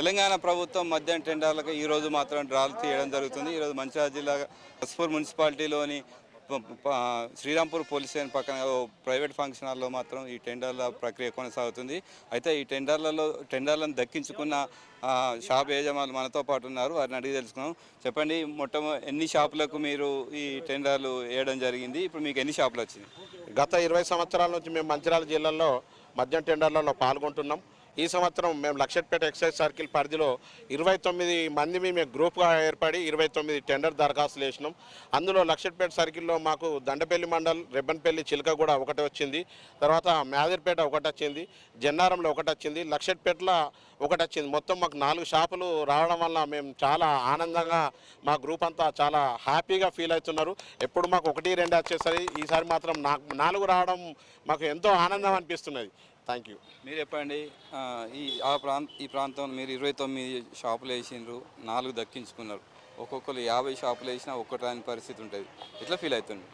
తెలంగాణ ప్రభుత్వం మధ్యాహ్న టెండర్లకు ఈరోజు మాత్రం డ్రాలు తీయడం జరుగుతుంది. ఈరోజు మంచిర్యాల జిల్లా పసుపూర్ మున్సిపాలిటీలోని శ్రీరాంపూర్ పోలీస్ స్టేషన్ పక్కన ప్రైవేట్ ఫంక్షన్ హాల్లో మాత్రం ఈ టెండర్ల ప్రక్రియ కొనసాగుతుంది. అయితే ఈ టెండర్లలో టెండర్లను దక్కించుకున్న షాప్ యజమానులు మనతో పాటు ఉన్నారు. వారిని అడిగి తెలుసుకున్నాం చెప్పండి మొట్ట ఎన్ని షాపులకు మీరు ఈ టెండర్లు వేయడం జరిగింది? ఇప్పుడు మీకు ఎన్ని షాపులు వచ్చింది గత ఇరవై సంవత్సరాల నుంచి మేము మంచిర్యాల జిల్లాలో మద్యం టెండర్లలో పాల్గొంటున్నాం. ఈ సంవత్సరం మేము లక్షట్పేట ఎక్సైజ్ సర్కిల్ పరిధిలో ఇరవై తొమ్మిది మంది మేము గ్రూప్గా ఏర్పడి ఇరవై తొమ్మిది టెండర్ దరఖాస్తులు వేసినాం. అందులో లక్షట్పేట సర్కిల్లో మాకు దండపల్లి మండల్ రెబ్బన్పల్లి చిలక కూడా ఒకటి వచ్చింది. తర్వాత మేదర్పేట ఒకటి వచ్చింది. జన్నారంలో ఒకటి వచ్చింది. లక్షట్పేటలో ఒకటి వచ్చింది. మొత్తం మాకు నాలుగు షాపులు రావడం వల్ల మేము చాలా ఆనందంగా మా గ్రూప్ అంతా చాలా హ్యాపీగా ఫీల్ అవుతున్నారు. ఎప్పుడు మాకు ఒకటి రెండు వచ్చేసరి ఈసారి మాత్రం నాకు నాలుగు రావడం మాకు ఎంతో ఆనందం అనిపిస్తున్నది. థ్యాంక్ యూ మీరు చెప్పండి ఆ, ఈ ఆ ప్రాంత ఈ ప్రాంతంలో మీరు ఇరవై తొమ్మిది షాపులు వేసిండ్రు నాలుగు దక్కించుకున్నారు. ఒక్కొక్కరు యాభై షాపులు వేసినా ఒక్కటి రాని పరిస్థితి ఉంటుంది. ఎట్లా ఫీల్ అవుతుంది?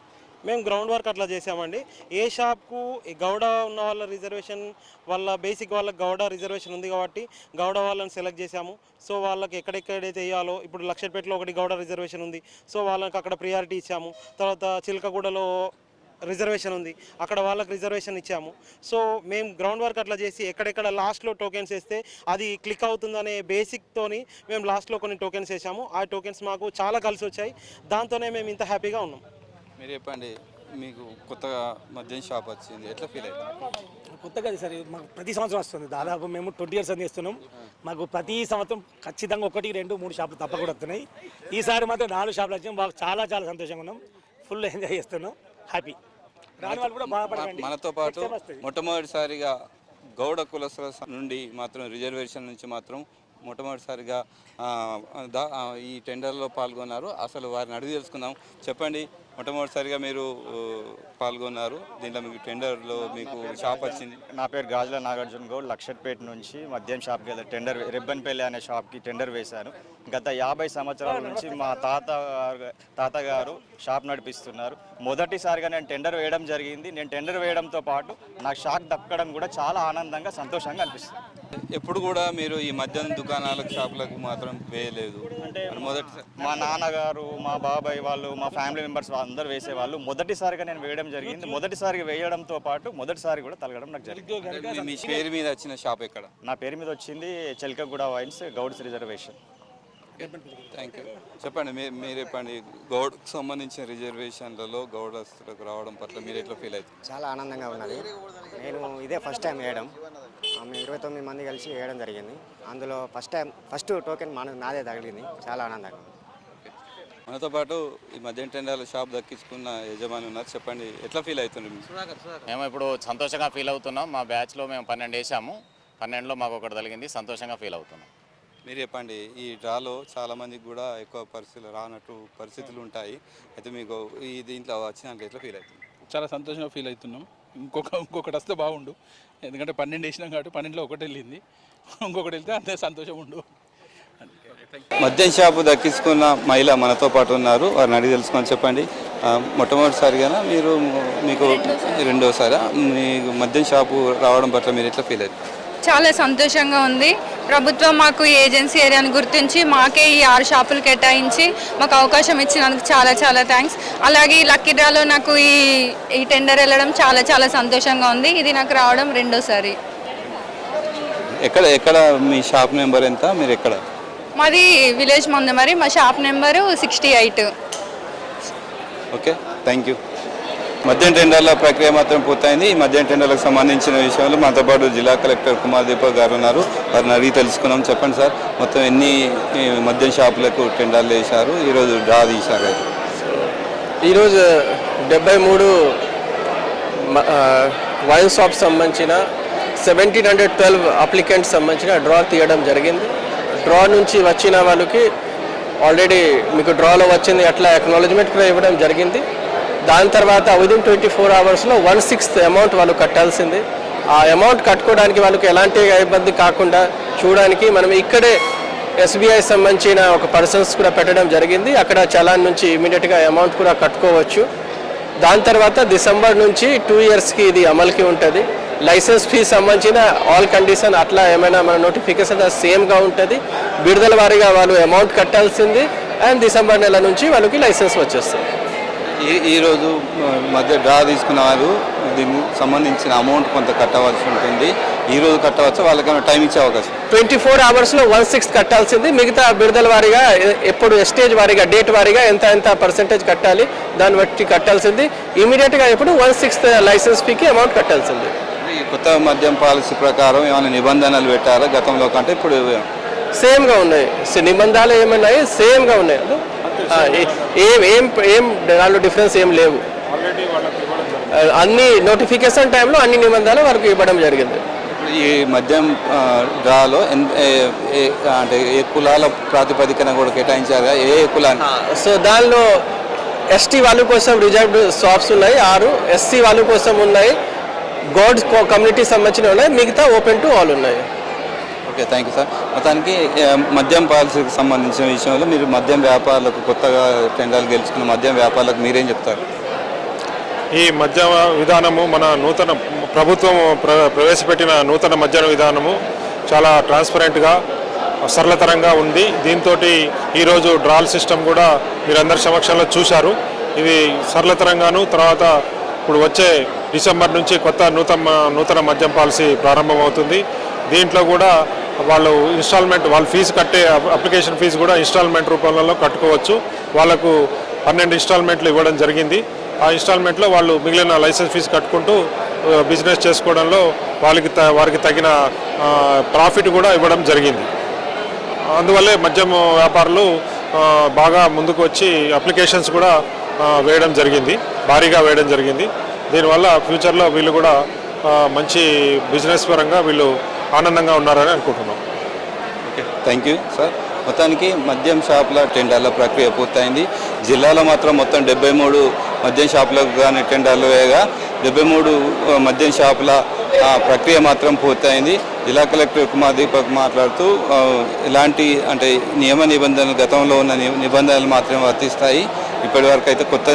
మేము గ్రౌండ్ వర్క్ అట్లా చేసామండి ఏ షాప్కు ఈ గౌడ ఉన్న వాళ్ళ రిజర్వేషన్ వాళ్ళ బేసిక్ వాళ్ళకి గౌడ రిజర్వేషన్ ఉంది కాబట్టి గౌడ వాళ్ళని సెలెక్ట్ చేసాము సో వాళ్ళకి ఎక్కడెక్కడైతే వేయాలో ఇప్పుడు లక్షపేటలో ఒకటి గౌడ రిజర్వేషన్ ఉంది. సో వాళ్ళకి అక్కడ ప్రియారిటీ ఇచ్చాము. తర్వాత చిలకగూడలో రిజర్వేషన్ ఉంది. అక్కడ వాళ్ళకి రిజర్వేషన్ ఇచ్చాము. సో మేము గ్రౌండ్ వర్క్ అట్లా చేసి ఎక్కడెక్కడ లాస్ట్లో టోకెన్స్ వేస్తే అది క్లిక్ అవుతుందనే బేసిక్తోని మేము లాస్ట్లో కొన్ని టోకెన్స్ వేసాము. ఆ టోకెన్స్ మాకు చాలా కలిసి వచ్చాయి. దాంతోనే మేము ఇంత హ్యాపీగా ఉన్నాం. మీరు చెప్పండి మీకు కొత్తగా మద్యం షాప్ వచ్చింది ఎట్లా ఫీల్ అవుతుంది కొత్తగా అది సార్ మాకు ప్రతి సంవత్సరం వస్తుంది. దాదాపు మేము ట్వంటీ ఇయర్స్ అని చేస్తున్నాం. మాకు ప్రతి సంవత్సరం ఖచ్చితంగా ఒకటి రెండు మూడు షాపులు తప్పకుండా వస్తున్నాయి. ఈసారి మాత్రం నాలుగు షాపులు వచ్చాం మాకు చాలా చాలా సంతోషంగా ఉన్నాం. ఫుల్ ఎంజాయ్ చేస్తున్నాం. హ్యాపీ. రాని వాళ్ళు కూడా బాధపడకండి. మనతో పాటు. మొట్టమొదటిసారిగా గౌడ కులస్తుల స- నుండి మాత్రం రిజర్వేషన్ నుంచి మాత్రం మొట్టమొదటిసారిగా ఈ టెండర్లో పాల్గొన్నారు. అసలు వారిని అడిగి తెలుసుకుందాం. చెప్పండి మొట్టమొదటిసారిగా మీరు పాల్గొన్నారు. దీంట్లో మీకు టెండర్లో మీకు షాప్ వచ్చింది. నా పేరు గాజుల నాగార్జున గౌడ్. లక్షట్పేట నుంచి మద్యం షాప్కి టెండర్ రిబ్బన్పల్లి అనే షాప్కి టెండర్ వేశాను. గత యాభై సంవత్సరాల నుంచి మా తాత తాతగారు షాప్ నడిపిస్తున్నారు. మొదటిసారిగా నేను టెండర్ వేయడం జరిగింది. నేను టెండర్ వేయడంతో పాటు నాకు షాప్ దక్కడం కూడా చాలా ఆనందంగా సంతోషంగా అనిపిస్తుంది. ఎప్పుడు కూడా మీరు ఈ మద్యం దుకాణాలకు షాపులకు మాత్రం వేయలేదు. మొదటి మా నాన్నగారు మా బాబాయ్ వాళ్ళు మా ఫ్యామిలీ మెంబర్స్ అందరూ వేసేవాళ్ళు. మొదటిసారిగా నేను వేయడం జరిగింది. మొదటిసారిగా వేయడంతో పాటు మొదటిసారి కూడా తలగడం నాకు జరిగింది. మీ- పేరు మీద వచ్చిన షాప్ ఎక్కడ? నా పేరు మీద వచ్చింది Chelkaguda wines Gouds reservation. Thank you చెప్పండి మీరు మీరు చెప్పండి. గౌడ్కు సంబంధించిన రిజర్వేషన్లలో గౌడస్తులకు రావడం పట్ల మీరు ఎట్లా ఫీల్ అవుతుంది చాలా ఆనందంగా ఉన్నది. నేను ఇదే ఫస్ట్ టైం వేయడం. మేము ఇరవై తొమ్మిది మంది కలిసి వేయడం జరిగింది. అందులో ఫస్ట్ టైం ఫస్ట్ టోకెన్ మన నాదే తగిలింది. చాలా ఆనందంగా ఉంది. మనతో పాటు ఈ మద్యం టెండర్ల షాప్ దక్కించుకున్న యజమాని ఉన్నారు. చెప్పండి ఎట్లా ఫీల్ అవుతుంది మీకు? మేము ఇప్పుడు సంతోషంగా ఫీల్ అవుతున్నాం. మా బ్యాచ్లో మేము పన్నెండు వేసాము. పన్నెండులో మాకు ఒకటి తగిలింది. సంతోషంగా ఫీల్ అవుతున్నాం. మీరు చెప్పండి ఈ డ్రాలో చాలా మందికి కూడా ఎక్కువ పరిస్థితులు రానట్టు పరిస్థితులు ఉంటాయి. అయితే మీకు ఈ దీంట్లో వచ్చినాక ఎట్లా ఫీల్ అవుతుంది? చాలా సంతోషంగా ఫీల్ అవుతున్నాం. ఇంకొక ఇంకొకటి వస్తే బాగుండు. ఎందుకంటే పన్నెండు వేసినాం కాబట్టి పన్నెండులో ఒకటి వెళ్ళింది. ఇంకొకటి వెళ్తే అంతే సంతోషం ఉండు. మద్యం షాపు దక్కించుకున్న మహిళ మనతో పాటు ఉన్నారు. వారిని అడిగి తెలుసుకొని చెప్పండి. మొట్టమొదటిసారిగా మీరు మీకు రెండోసారి? మీకు మద్యం షాపు రావడం పట్ల మీరు ఎట్లా ఫీల్ అవుతుంది చాలా సంతోషంగా ఉంది. ప్రభుత్వం మాకు ఈ ఏజెన్సీ ఏరియాని గుర్తించి మాకే ఈ ఆరు షాపులు కేటాయించి మాకు అవకాశం ఇచ్చినందుకు చాలా చాలా థ్యాంక్స్ అలాగే ఈ లక్కీ డ్రాలో నాకు ఈ ఈ టెండర్ వెళ్ళడం చాలా చాలా సంతోషంగా ఉంది. ఇది నాకు రావడం రెండోసారి. ఎక్కడ ఎక్కడ మీ షాప్ నెంబర్ ఎంత? మీరు ఎక్కడ? మాది విలేజ్ మంది మరి మా shop number sixty eight. Okay thank you మద్యం టెండర్ల ప్రక్రియ మాత్రం పూర్తయింది. ఈ మద్యం టెండర్లకు సంబంధించిన విషయంలో మాతో పాటు జిల్లా కలెక్టర్ కుమార్ దీపక్ గారు ఉన్నారు. వారిని అడిగి తెలుసుకున్నాం. చెప్పండి సార్ మొత్తం ఎన్ని మద్యం షాపులకు టెండర్లు వేశారు? ఈరోజు డ్రా తీశారు ఈరోజు డెబ్బై మూడు వైన్ షాప్ సంబంధించిన సెవెంటీన్ హండ్రెడ్ ట్వెల్వ్ అప్లికెంట్స్ సంబంధించిన డ్రా తీయడం జరిగింది. డ్రా నుంచి వచ్చిన వాళ్ళకి ఆల్రెడీ మీకు డ్రాలో వచ్చింది అట్లా అక్నాలజ్మెంట్ కూడా ఇవ్వడం జరిగింది. దాని తర్వాత విదిన్ ట్వంటీ ఫోర్ అవర్స్లో వన్ సిక్స్త్ అమౌంట్ వాళ్ళు కట్టాల్సింది. ఆ అమౌంట్ కట్టుకోవడానికి వాళ్ళకి ఎలాంటి ఇబ్బంది కాకుండా చూడడానికి మనం ఇక్కడే ఎస్బీఐ సంబంధించిన ఒక పర్సన్స్ కూడా పెట్టడం జరిగింది. అక్కడ చలాన్ నుంచి ఇమీడియట్గా అమౌంట్ కూడా కట్టుకోవచ్చు. దాని తర్వాత డిసెంబర్ నుంచి టూ ఇయర్స్కి ఇది అమలుకి ఉంటుంది. లైసెన్స్ ఫీ సంబంధించిన ఆల్ కండిషన్ అట్లా ఏమైనా మన నోటిఫికేషన్ సేమ్గా ఉంటుంది. విడుదల వారీగా వాళ్ళు అమౌంట్ కట్టాల్సింది. అండ్ డిసెంబర్ నెల నుంచి వాళ్ళకి లైసెన్స్ వచ్చేస్తుంది. ఈరోజు మధ్య డ్రా తీసుకున్న వారు దీనికి సంబంధించిన అమౌంట్ కొంత కట్టవలసి ఉంటుంది. ఈ రోజు కట్టవచ్చు వాళ్ళకైనా టైం ఇచ్చే అవకాశం. ట్వంటీ ఫోర్ అవర్స్లో వన్ సిక్స్త్ కట్టాల్సింది. మిగతా విడుదల వారీగా ఎప్పుడు స్టేజ్ వారీగా డేట్ వారీగా ఎంత ఎంత పర్సెంటేజ్ కట్టాలి దాన్ని బట్టి కట్టాల్సింది. ఇమీడియట్గా ఎప్పుడు వన్ సిక్స్త్ లైసెన్స్ ఫీకి అమౌంట్ కట్టాల్సింది. కొత్త మద్యం పాలసీ ప్రకారం ఏమైనా నిబంధనలు పెట్టారా గతంలో కంటే ఇప్పుడు సేమ్గా ఉన్నాయి. నిబంధనలు ఏమన్నాయి సేమ్గా ఉన్నాయి. ఏ- ఏం ఏం దానిలో డిఫరెన్స్ ఏం లేవు. అన్ని నోటిఫికేషన్ టైంలో అన్ని నిబంధనలు వరకు ఇవ్వడం జరిగింది. ఈ మద్యం డ్రాలో అంటే ఏ కులాల ప్రాతిపదికన కూడా కేటాయించారు? ఏ ఏ కులాన్ని? సో దానిలో ఎస్టీ వాళ్ళ కోసం రిజర్వ్డ్ షాప్స్ ఉన్నాయి ఆరు. ఎస్సీ వాళ్ళ కోసం ఉన్నాయి. గోడ్స్ కమ్యూనిటీ సంబంధించిన ఉన్నాయి మిగతా ఓపెన్ టు ఆల్ ఉన్నాయి. ఓకే థ్యాంక్ యూ సార్ మొత్తానికి మద్యం పాలసీకి సంబంధించిన విషయంలో మీరు మద్యం వ్యాపారులకు కొత్తగా టెండర్లు గెలుచుకున్న మద్యం వ్యాపారులకు మీరేం చెప్తారు? ఈ మద్య విధానము మన నూతన ప్రభుత్వం ప్ర ప్రవేశపెట్టిన నూతన మద్య విధానము చాలా ట్రాన్స్పరెంట్గా సరళతరంగా ఉంది. దీంతో ఈరోజు డ్రాల్ సిస్టమ్ కూడా మీరందరి సమక్షంలో చూశారు. ఇది సరళతరంగాను తర్వాత ఇప్పుడు వచ్చే డిసెంబర్ నుంచి కొత్త నూతన నూతన మద్యం పాలసీ ప్రారంభమవుతుంది. దీంట్లో కూడా వాళ్ళు ఇన్స్టాల్మెంట్ వాళ్ళ ఫీజు కట్టే అప్- అప్లికేషన్ ఫీజు కూడా ఇన్స్టాల్మెంట్ రూపంలో కట్టుకోవచ్చు. వాళ్ళకు పన్నెండు ఇన్స్టాల్మెంట్లు ఇవ్వడం జరిగింది. ఆ ఇన్స్టాల్మెంట్లో వాళ్ళు మిగిలిన లైసెన్స్ ఫీజు కట్టుకుంటూ బిజినెస్ చేసుకోవడంలో వాళ్ళకి త- వారికి తగిన ప్రాఫిట్ కూడా ఇవ్వడం జరిగింది. అందువల్లే మద్యం వ్యాపారులు బాగా ముందుకు వచ్చి అప్లికేషన్స్ కూడా వేయడం జరిగింది. భారీగా వేయడం జరిగింది. దీనివల్ల ఫ్యూచర్లో వీళ్ళు కూడా మంచి బిజినెస్ పరంగా వీళ్ళు ఆనందంగా ఉన్నారని అనుకుంటున్నాం. Okay thank you sir. మొత్తానికి మద్యం షాపుల టెండర్ల ప్రక్రియ పూర్తయింది. జిల్లాలో మాత్రం మొత్తం డెబ్బై మూడు మద్యం షాపులకు కానీ టెండర్లు వేయగా డెబ్బై మూడు మద్యం షాపుల ప్రక్రియ మాత్రం పూర్తయింది. జిల్లా కలెక్టర్ కుమార్ దీపక్ మాట్లాడుతూ ఇలాంటి అంటే నియమ నిబంధనలు గతంలో ఉన్న నిబంధనలు మాత్రమే వర్తిస్తాయి. ఇప్పటి వరకు అయితే కొత్త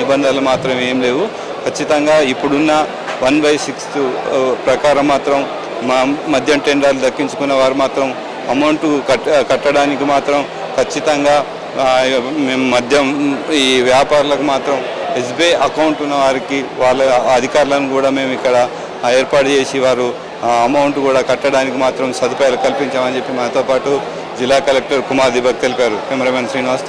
నిబంధనలు మాత్రం ఏం లేవు. ఖచ్చితంగా ఇప్పుడున్న వన్ బై సిక్స్త్ ప్రకారం మాత్రం మద్యం టెండర్లు దక్కించుకున్న వారు మాత్రం అమౌంట్ కట్ కట్టడానికి మాత్రం ఖచ్చితంగా మేము మద్యం ఈ వ్యాపారులకు మాత్రం ఎస్బీఐ అకౌంట్ ఉన్న వారికి వాళ్ళ అధికారులను కూడా మేము ఇక్కడ ఏర్పాటు చేసి వారు ఆ, అమౌంట్ కూడా కట్టడానికి మాత్రం సదుపాయాలు కల్పించామని చెప్పి మాతో పాటు జిల్లా కలెక్టర్ కుమార్ దిబక్ తెలిపారు. కెమెరామెన్ శ్రీనివాస్